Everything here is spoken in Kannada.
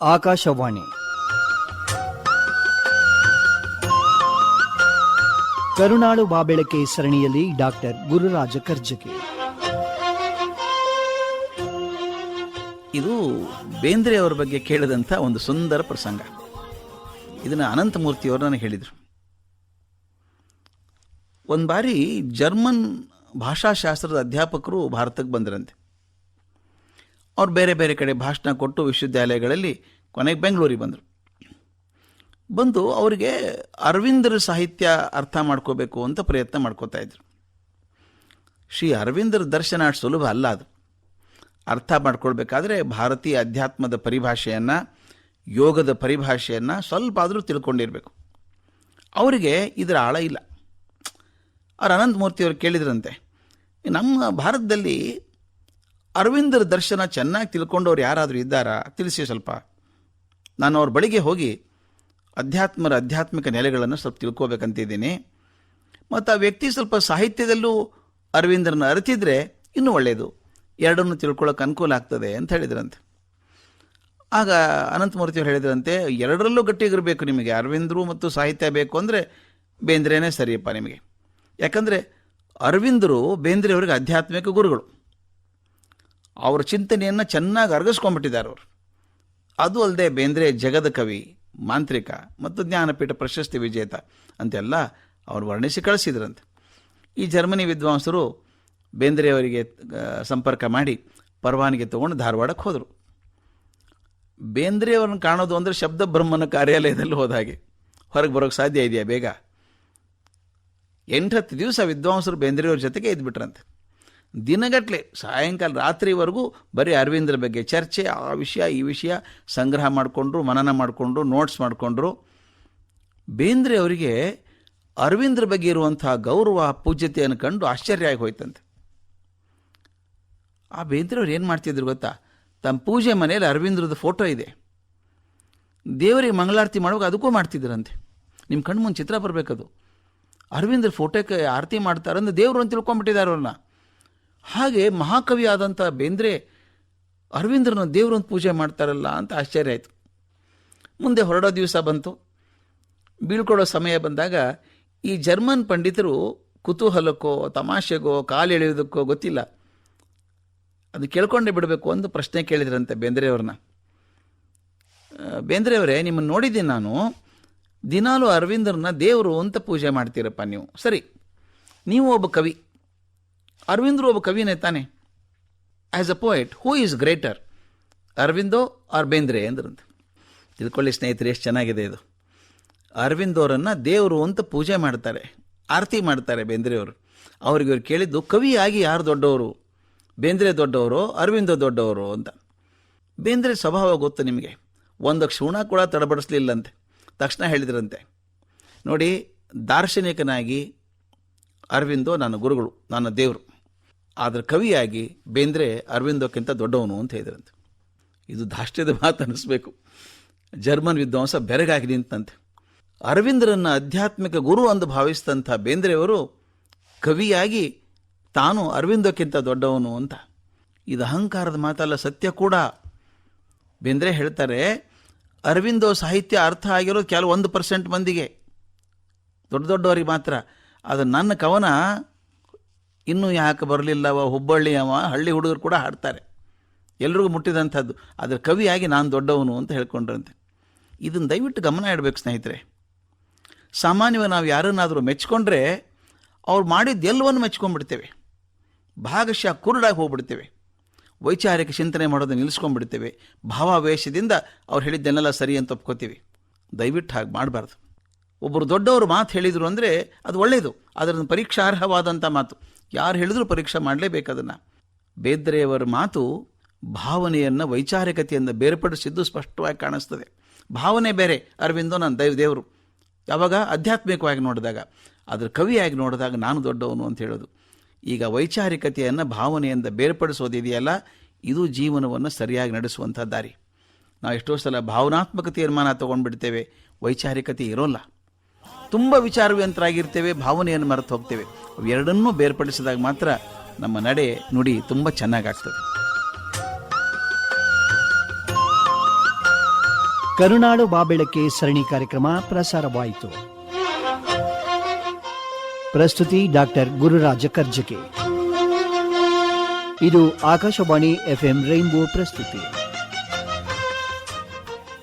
ಆಕಾಶವಾಣಿ. ಕರುಣಾಳು ಬಾಬೆಳಕೆ ಸರಣಿಯಲ್ಲಿ ಡಾಕ್ಟರ್ ಗುರುರಾಜ ಕರ್ಜಗಿ ಇದು ಬೇಂದ್ರೆ ಅವರ ಬಗ್ಗೆ ಕೇಳಿದಂಥ ಒಂದು ಸುಂದರ ಪ್ರಸಂಗ. ಇದನ್ನು ಅನಂತಮೂರ್ತಿಯವರು ನನಗೆ ಹೇಳಿದರು. ಒಂದು ಬಾರಿ ಜರ್ಮನ್ ಭಾಷಾಶಾಸ್ತ್ರದ ಅಧ್ಯಾಪಕರು ಭಾರತಕ್ಕೆ ಬಂದರಂತೆ. ಅವ್ರು ಬೇರೆ ಬೇರೆ ಕಡೆ ಭಾಷಣ ಕೊಟ್ಟು ವಿಶ್ವವಿದ್ಯಾಲಯಗಳಲ್ಲಿ ಕೊನೆಗೆ ಬೆಂಗಳೂರಿಗೆ ಬಂದರು. ಬಂದು ಅವರಿಗೆ ಅರವಿಂದರ ಸಾಹಿತ್ಯ ಅರ್ಥ ಮಾಡ್ಕೋಬೇಕು ಅಂತ ಪ್ರಯತ್ನ ಮಾಡ್ಕೋತಾ ಇದ್ರು. ಶ್ರೀ ಅರವಿಂದರ ದರ್ಶನ ಅಷ್ಟು ಸುಲಭ ಅಲ್ಲ ಅದು. ಅರ್ಥ ಮಾಡ್ಕೊಳ್ಬೇಕಾದ್ರೆ ಭಾರತೀಯ ಅಧ್ಯಾತ್ಮದ ಪರಿಭಾಷೆಯನ್ನು, ಯೋಗದ ಪರಿಭಾಷೆಯನ್ನು ಸ್ವಲ್ಪ ಆದರೂ ತಿಳ್ಕೊಂಡಿರಬೇಕು. ಅವರಿಗೆ ಇದರ ಆಳ ಇಲ್ಲ. ಅವ್ರು ಅನಂತಮೂರ್ತಿಯವರು ಕೇಳಿದ್ರಂತೆ, ನಮ್ಮ ಭಾರತದಲ್ಲಿ ಅರವಿಂದರ ದರ್ಶನ ಚೆನ್ನಾಗಿ ತಿಳ್ಕೊಂಡವ್ರು ಯಾರಾದರೂ ಇದ್ದಾರಾ? ತಿಳಿಸಿ ಸ್ವಲ್ಪ. ನಾನು ಅವ್ರ ಬಳಿಗೆ ಹೋಗಿ ಅಧ್ಯಾತ್ಮರ ಆಧ್ಯಾತ್ಮಿಕ ನೆಲೆಗಳನ್ನು ಸ್ವಲ್ಪ ತಿಳ್ಕೋಬೇಕಂತಿದ್ದೀನಿ. ಮತ್ತು ಆ ವ್ಯಕ್ತಿ ಸ್ವಲ್ಪ ಸಾಹಿತ್ಯದಲ್ಲೂ ಅರವಿಂದರನ್ನು ಅರಿತಿದ್ರೆ ಇನ್ನೂ ಒಳ್ಳೆಯದು ಎರಡನ್ನು ತಿಳ್ಕೊಳ್ಳೋಕೆ ಅನುಕೂಲ ಆಗ್ತದೆ ಅಂತ ಹೇಳಿದ್ರಂತೆ. ಆಗ ಅನಂತಮೂರ್ತಿಯವರು ಹೇಳಿದ್ರಂತೆ, ಎರಡರಲ್ಲೂ ಗಟ್ಟಿಗಿರಬೇಕು ನಿಮಗೆ. ಅರವಿಂದರು ಮತ್ತು ಸಾಹಿತ್ಯ ಬೇಕು ಅಂದರೆ ಬೇಂದ್ರೇನೇ ಸರಿಯಪ್ಪ ನಿಮಗೆ. ಯಾಕಂದರೆ ಅರವಿಂದರು ಬೇಂದ್ರೆಯವರಿಗೆ ಆಧ್ಯಾತ್ಮಿಕ ಗುರುಗಳು. ಅವರ ಚಿಂತನೆಯನ್ನು ಚೆನ್ನಾಗಿ ಅರಗಿಸ್ಕೊಂಡ್ಬಿಟ್ಟಿದ್ದಾರೆ ಅವರು. ಅದು ಅಲ್ಲದೆ ಬೇಂದ್ರೆ ಜಗದ ಕವಿ, ಮಾಂತ್ರಿಕ ಮತ್ತು ಜ್ಞಾನಪೀಠ ಪ್ರಶಸ್ತಿ ವಿಜೇತ ಅಂತೆಲ್ಲ ಅವರು ವರ್ಣಿಸಿ ಕಳಿಸಿದ್ರಂತೆ. ಈ ಜರ್ಮನಿ ವಿದ್ವಾಂಸರು ಬೇಂದ್ರೆಯವರಿಗೆ ಸಂಪರ್ಕ ಮಾಡಿ ಪರವಾನಗಿ ತೊಗೊಂಡು ಧಾರವಾಡಕ್ಕೆ ಹೋದರು. ಬೇಂದ್ರೆಯವ್ರನ್ನ ಕಾಣೋದು ಅಂದರೆ ಶಬ್ದ ಬ್ರಹ್ಮನ ಕಾರ್ಯಾಲಯದಲ್ಲಿ ಹೋದಾಗೆ ಹೊರಗೆ ಬರೋಕ್ಕೆ ಸಾಧ್ಯ ಇದೆಯಾ ಬೇಗ? ಎಂಟತ್ತು ದಿವಸ ವಿದ್ವಾಂಸರು ಬೇಂದ್ರೆಯವ್ರ ಜೊತೆಗೆ ಇದ್ಬಿಟ್ರಂತೆ. ದಿನಗಟ್ಟಲೆ ಸಾಯಂಕಾಲ ರಾತ್ರಿವರೆಗೂ ಬರೀ ಅರವಿಂದ್ರ ಬಗ್ಗೆ ಚರ್ಚೆ, ಆ ವಿಷಯ, ಈ ವಿಷಯ ಸಂಗ್ರಹ ಮಾಡಿಕೊಂಡ್ರು, ಮನನ ಮಾಡಿಕೊಂಡ್ರು ನೋಟ್ಸ್ ಮಾಡಿಕೊಂಡ್ರು. ಬೇಂದ್ರೆ ಅವರಿಗೆ ಅರವಿಂದ್ರ ಬಗ್ಗೆ ಇರುವಂತಹ ಗೌರವ, ಪೂಜ್ಯತೆಯನ್ನು ಕಂಡು ಆಶ್ಚರ್ಯ ಆಗಿ ಹೋಯ್ತಂತೆ. ಆ ಬೇಂದ್ರೆ ಅವ್ರು ಏನು ಮಾಡ್ತಿದ್ರು ಗೊತ್ತಾ? ತಮ್ಮ ಪೂಜೆ ಮನೆಯಲ್ಲಿ ಅರವಿಂದ್ರದ ಫೋಟೋ ಇದೆ. ದೇವರಿಗೆ ಮಂಗಳಾರತಿ ಮಾಡುವಾಗ ಅದಕ್ಕೂ ಮಾಡ್ತಿದ್ರಂತೆ. ನಿಮ್ಮ ಕಣ್ಣು ಮುಂದೆ ಚಿತ್ರ ಬರಬೇಕದು. ಅರವಿಂದ್ರ ಫೋಟೋಕ್ಕೆ ಆರತಿ ಮಾಡ್ತಾರೆ ಅಂದ್ರೆ ದೇವರು ಅಂತ ತಿಳ್ಕೊಂಬಿಟ್ಟಿದ್ದಾರೆ ಅವ್ರನ್ನ. ಹಾಗೆ ಮಹಾಕವಿ ಆದಂಥ ಬೇಂದ್ರೆ ಅರವಿಂದ್ರನ ದೇವ್ರನ್ನ ಪೂಜೆ ಮಾಡ್ತಾರಲ್ಲ ಅಂತ ಆಶ್ಚರ್ಯ ಆಯಿತು. ಮುಂದೆ ಹೊರಡೋ ದಿವಸ ಬಂತು. ಬೀಳ್ಕೊಡೋ ಸಮಯ ಬಂದಾಗ ಈ ಜರ್ಮನ್ ಪಂಡಿತರು ಕುತೂಹಲಕ್ಕೋ, ತಮಾಷೆಗೋ, ಕಾಲು ಎಳೆಯೋದಕ್ಕೋ ಗೊತ್ತಿಲ್ಲ. ಅದು ಕೇಳ್ಕೊಂಡೇ ಬಿಡಬೇಕು ಅಂತ ಪ್ರಶ್ನೆ ಕೇಳಿದ್ರಂತೆ ಬೇಂದ್ರೆಯವ್ರನ್ನ ಬೇಂದ್ರೆಯವರೇ ನಿಮ್ಮನ್ನು ನೋಡಿದ್ದೀನಿ ನಾನು. ದಿನಾಲು ಅರವಿಂದ್ರನ್ನ ದೇವರು ಅಂತ ಪೂಜೆ ಮಾಡ್ತೀರಪ್ಪ ನೀವು. ಸರಿ, ನೀವು ಒಬ್ಬ ಕವಿ. ಅರವಿಂದರು ಒಬ್ಬ ಕವಿನೇ ತಾನೆ. As a poet who is greater Aurobindo or Bendre ಅಂದ್ರಂತೆ ತಿಳ್ಕೊಳ್ಳಿ ಸ್ನೇಹಿತರೆ, ಎಷ್ಟು ಚೆನ್ನಾಗಿದೆ ಇದು. ಅರವಿಂದ್ ದೇವರು ಅಂತ ಪೂಜೆ ಮಾಡ್ತಾರೆ, ಆರತಿ ಮಾಡ್ತಾರೆ ಬೇಂದ್ರೆಯವರು ಅವ್ರಿಗೆ ಇವ್ರು ಕೇಳಿದ್ದು, ಕವಿಯಾಗಿ ಯಾರು ದೊಡ್ಡವರು? ಬೇಂದ್ರೆ ದೊಡ್ಡವರು, ಅರವಿಂದ ದೊಡ್ಡವರು ಅಂತ. ಬೇಂದ್ರೆ ಸ್ವಭಾವ ಗೊತ್ತು ನಿಮಗೆ. ಒಂದು ಕ್ಷಣ ಕೂಡ ತಡಬಡಿಸ್ಲಿಲ್ಲಂತೆ. ತಕ್ಷಣ ಹೇಳಿದ್ರಂತೆ. ನೋಡಿ, ದಾರ್ಶನಿಕನಾಗಿ ಅರವಿಂದೋ ನನ್ನ ಗುರುಗಳು, ನನ್ನ ದೇವರು. ಆದರೆ ಕವಿಯಾಗಿ ಬೇಂದ್ರೆ ಅರವಿಂದಕ್ಕಿಂತ ದೊಡ್ಡವನು ಅಂತ ಹೇಳಿದ್ರಂತೆ. ಇದು ಧಾಷ್ಟ್ಯದ ಮಾತು ಅನ್ನಿಸ್ಬೇಕು ಜರ್ಮನ್ ವಿದ್ವಾಂಸ ಬೆರಗಾಗಿ ನಿಂತಂತೆ. ಅರವಿಂದ್ರನ್ನ ಆಧ್ಯಾತ್ಮಿಕ ಗುರು ಅಂದು ಭಾವಿಸಿದಂಥ ಬೇಂದ್ರೆಯವರು ಕವಿಯಾಗಿ ತಾನು ಅರವಿಂದಕ್ಕಿಂತ ದೊಡ್ಡವನು ಅಂತ. ಇದು ಅಹಂಕಾರದ ಮಾತಲ್ಲ, ಸತ್ಯ ಕೂಡ. ಬೇಂದ್ರೆ ಹೇಳ್ತಾರೆ, ಅರವಿಂದೋ ಸಾಹಿತ್ಯ ಅರ್ಥ ಆಗಿರೋ ಕೆಲವೊಂದು ಪರ್ಸೆಂಟ್ ಮಂದಿಗೆ. ದೊಡ್ಡ ದೊಡ್ಡವರಿಗೆ ಮಾತ್ರ. ಅದು ನನ್ನ ಕವನ ಇನ್ನೂ ಯಾಕೆ ಬರಲಿಲ್ಲವ ಹುಬ್ಬಳ್ಳಿ ಅವ, ಹಳ್ಳಿ ಹುಡುಗರು ಕೂಡ ಹಾಡ್ತಾರೆ. ಎಲ್ರಿಗೂ ಮುಟ್ಟಿದಂಥದ್ದು. ಅದರ ಕವಿಯಾಗಿ ನಾನು ದೊಡ್ಡವನು ಅಂತ ಹೇಳ್ಕೊಂಡ್ರಂತೆ. ಇದನ್ನು ದಯವಿಟ್ಟು ಗಮನ ಇಡಬೇಕು ಸ್ನೇಹಿತರೆ. ಸಾಮಾನ್ಯವಾಗಿ ನಾವು ಯಾರನ್ನಾದರೂ ಮೆಚ್ಕೊಂಡ್ರೆ ಅವ್ರು ಮಾಡಿದ್ದು ಎಲ್ಲವನ್ನು ಮೆಚ್ಕೊಂಡ್ಬಿಡ್ತೇವೆ. ಭಾಗಶಃ ಕುರುಡಾಗಿ ಹೋಗ್ಬಿಡ್ತೇವೆ. ವೈಚಾರಿಕ ಚಿಂತನೆ ಮಾಡೋದು ನಿಲ್ಲಿಸ್ಕೊಂಡ್ಬಿಡ್ತೇವೆ. ಭಾವಾವೇಶದಿಂದ ಅವ್ರು ಹೇಳಿದ್ದನ್ನೆಲ್ಲ ಸರಿ ಅಂತ ಒಪ್ಕೋತೀವಿ. ದಯವಿಟ್ಟು ಹಾಗೆ ಮಾಡಬಾರ್ದು. ಒಬ್ಬರು ದೊಡ್ಡವರು ಮಾತು ಹೇಳಿದರು ಅಂದರೆ ಅದು ಒಳ್ಳೆಯದು ಅದರ ಪರೀಕ್ಷಾರ್ಹವಾದಂಥ ಮಾತು. ಯಾರು ಹೇಳಿದ್ರು ಪರೀಕ್ಷೆ ಮಾಡಲೇಬೇಕು ಅದನ್ನು. ಬೇದ್ರೆಯವರ ಮಾತು ಭಾವನೆಯನ್ನು ವೈಚಾರಿಕತೆಯಿಂದ ಬೇರ್ಪಡಿಸಿದ್ದು ಸ್ಪಷ್ಟವಾಗಿ ಕಾಣಿಸ್ತದೆ. ಭಾವನೆ ಬೇರೆ, ಅರವಿಂದೋ ನನ್ನ ದೈವ ದೇವರು. ಯಾವಾಗ? ಆಧ್ಯಾತ್ಮಿಕವಾಗಿ ನೋಡಿದಾಗ. ಅದರ ಕವಿಯಾಗಿ ನೋಡಿದಾಗ ನಾನು ದೊಡ್ಡವನು ಅಂತ ಹೇಳೋದು. ಈಗ ವೈಚಾರಿಕತೆಯನ್ನು ಭಾವನೆಯಿಂದ ಬೇರ್ಪಡಿಸೋದಿದೆಯಲ್ಲ, ಇದು ಜೀವನವನ್ನು ಸರಿಯಾಗಿ ನಡೆಸುವಂಥ ದಾರಿ. ನಾವು ಎಷ್ಟೋ ಸಲ ಭಾವನಾತ್ಮಕ ತೀರ್ಮಾನ ತೊಗೊಂಡ್ಬಿಡ್ತೇವೆ, ವೈಚಾರಿಕತೆ ಇರೋಲ್ಲ. ತುಂಬ ವಿಚಾರವಂತರಾಗಿರ್ತೇವೆ ಭಾವನೆಯನ್ನು ಮರೆತು ಹೋಗ್ತೇವೆ. ಅವೆರಡನ್ನೂ ಬೇರ್ಪಡಿಸಿದಾಗ ಮಾತ್ರ ನಮ್ಮ ನಡೆ ನುಡಿ ತುಂಬ ಚೆನ್ನಾಗಾಗ್ತದೆ. ಕರುನಾಡು ಬಾಬೆಳಕೆ ಸರಣಿ ಕಾರ್ಯಕ್ರಮ ಪ್ರಸಾರವಾಯಿತು. ಪ್ರಸ್ತುತಿ ಡಾಕ್ಟರ್ ಗುರುರಾಜ ಕರ್ಜಕೆ. ಇದು ಆಕಾಶವಾಣಿ ಎಫ್ಎಂ ರೈನ್ಬೋ ಪ್ರಸ್ತುತಿ.